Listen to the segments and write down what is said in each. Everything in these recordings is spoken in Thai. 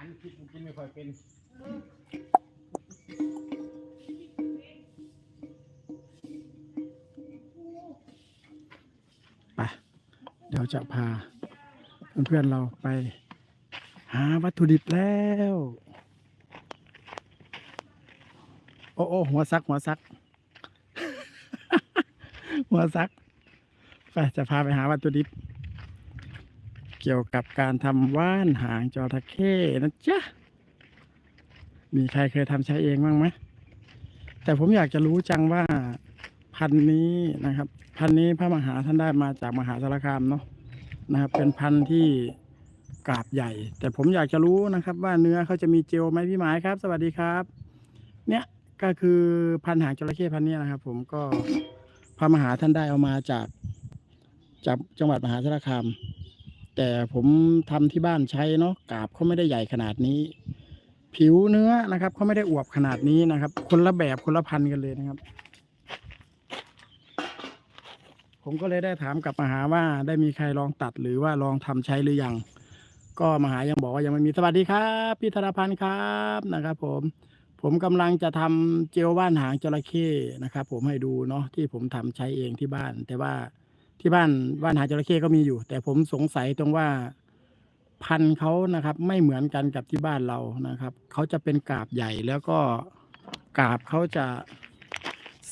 คิดกินไม่ค่อยเป็นไปเดี๋ยวจะพา เพื่อนๆเราไป หาวัตถุดิบแล้ว โอ้โอ้หัวซักหัวซัก หัวซัก ไปจะพาไปหาวัตถุดิบ เกี่ยวกับการทำว่านหางจระเข้นะจ๊ะ มีใครเคยทำใช้เองบ้างไหมแต่ผมอยากจะรู้จังว่าพันนี้นะครับ พันนี้พระมหาท่านได้มาจากมหาสารคามเนาะนะครับ เป็นพันธุ์ที่กราบใหญ่ แต่ผมอยากจะรู้นะครับ ว่าเนื้อเขาจะมีเจลไหมพี่หมายครับ สวัสดีครับ เนี่ยก็คือพันหางจระเข้พันนี้นะครับ ผมก็พระมหาท่านได้เอามาจากจากจังหวัดมหาสารคาม แต่ผมทำที่บ้านใช้เนาะกาบเขาไม่ได้ใหญ่ขนาดนี้ ผิวเนื้อนะครับเขาไม่ได้อวบขนาดนี้นะครับ คนละแบบคนละพันธุ์กันเลยนะครับ ผมก็เลยได้ถามกับมหาว่าได้มีใครลองตัดหรือว่าลองทำใช้หรือยัง ก็มหายังบอกว่ายังไม่มีสวัสดีครับ พี่ธนพันธ์ครับนะครับ ผมผมกำลังจะทำเจลว่านหางจระเข้นะครับ ผมให้ดูเนาะที่ผมทำใช้เองที่บ้าน แต่ว่า ที่บ้านว่านหาจระเข้ก็มีอยู่ แต่ผมสงสัยตรงว่าพันธุ์เขานะครับ ไม่เหมือนกันกับที่บ้านเรานะครับเขาจะเป็นกาบใหญ่แล้วก็กาบเขาจะ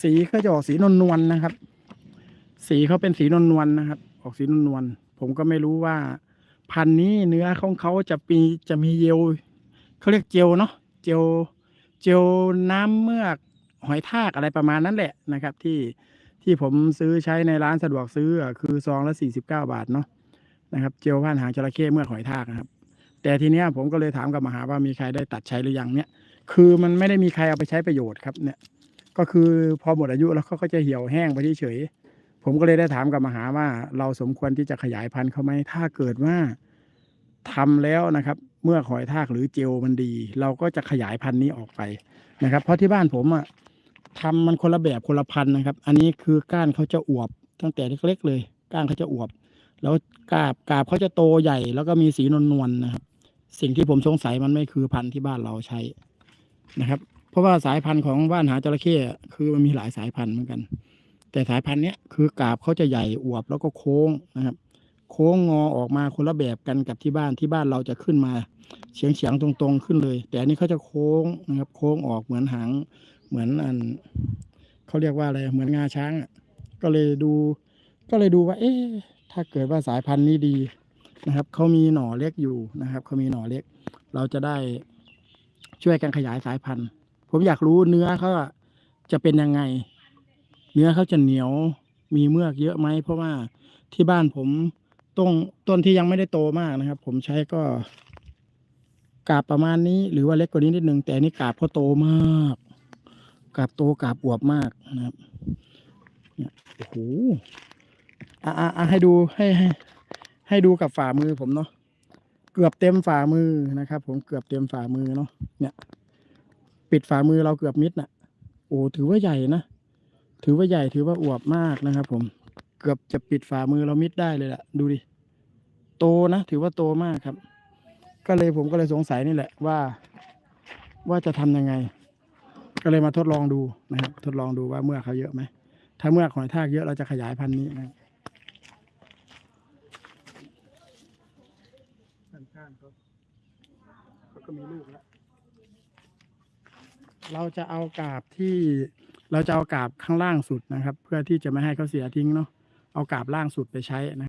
สีเขาจะออกสีนวลๆนะครับ สีเขาเป็นสีนวลๆนะครับ ออกสีนวลๆผมก็ไม่รู้ว่า พันธุ์นี้เนื้อของเขาจะมีจะมีเยลเขาเรียกเจลเนาะเจลเจลน้ำเมือกหอยทากอะไรประมาณนั้นแหละนะครับ ที่ ที่ผมซื้อใช้ในร้านสะดวกซื้อคือซองละสี่สิบเก้าบาทเนาะนะครับเจลว่านหางจระเข้เมื่อหอยทากนะครับ แต่ทีเนี้ยผมก็เลยถามกับมหาว่ามีใครได้ตัดใช้หรือยังเนี่ย คือมันไม่ได้มีใครเอาไปใช้ประโยชน์ครับเนี่ย ก็คือพอหมดอายุแล้วเขาก็จะเหี่ยวแห้งไปเฉยผมก็เลยได้ถามกับมหาว่า เราสมควรที่จะขยายพันธุ์เขาไหมถ้าเกิดว่าทำแล้วนะครับ เมื่อหอยทากหรือเจลมันดี เราก็จะขยายพันธุ์นี้ออกไปนะครับ เพราะที่บ้านผมอะ ทำมันคนละแบบคนละพันนะครับ อันนี้คือก้านเขาจะอวบ ตั้งแต่เล็ก ๆ เลย ก้านเขาจะอวบ แล้วกาบกาบเขาจะโตใหญ่ แล้วก็มีสีนวลๆนะครับ สิ่งที่ผมสงสัยมันไม่คือพันธุ์ที่บ้านเราใช้นะครับ เพราะว่าสายพันธุ์ของว่านหาจระเข้คือมันมีหลายสายพันธุ์เหมือนกัน แต่สายพันธุ์เนี้ยคือกาบเขาจะใหญ่อวบแล้วก็โค้งนะครับ โค้งงอออกมาคนละแบบกันกับที่บ้านที่บ้านเราจะขึ้นมาเฉียงเฉียงๆตรงๆขึ้นเลย แต่อันนี้เขาจะโค้งนะครับ โค้งออกเหมือนหาง เหมือนอันเขาเรียกว่าอะไรเหมือนงาช้างอะก็เลยดู ก็เลยดูว่า เอ๊ะถ้าเกิดว่าสายพันธุ์นี้ดีนะครับเขามีหน่อเล็กอยู่นะครับเขามีหน่อเล็ก เราจะได้ช่วยกันขยายสายพันธุ์ ผมอยากรู้เนื้อเขาจะเป็นยังไง เนื้อเขาจะเหนียวมีเมือกเยอะไหมเพราะว่าที่บ้านผมต้นต้นที่ยังไม่ได้โตมากนะครับ ผมใช้ก็กาบประมาณนี้ หรือว่าเล็กกว่านี้นิดนึงแต่นนี้กาบเขาโตมาก กาบโตกาบอวบมากนะครับโอ้โหอะอะให้ดูให้ให้ให้ดูกับฝ่ามือผมเนาะเกือบเต็มฝ่ามือนะครับ ผมเกือบเต็มฝ่ามือเนาะเนี่ย ปิดฝ่ามือเราเกือบมิดน่ะ โอ้ถือว่าใหญ่นะถือว่าใหญ่ถือว่าอวบมากนะครับ ผมเกือบจะปิดฝ่ามือเรามิดได้เลยแหละดูดิโตนะถือว่าโตมากครับ ก็เลยผมก็เลยสงสัยนี่แหละว่า ว่าจะทำยังไง ก็เลยมาทดลองดูนะครับ ทดลองดูว่าเมื่อกเขาเยอะไหม ถ้าเมื่อกหอยทากเยอะเราจะขยายพันธุ์นี้นะครับข้างๆเขาเขาก็มีลูกแล้ว เราจะเอากาบที่เราจะเอากาบข้างล่างสุดนะครับ เพื่อที่จะไม่ให้เขาเสียทิ้งเนาะ เอากาบล่างสุดไปใช้นะ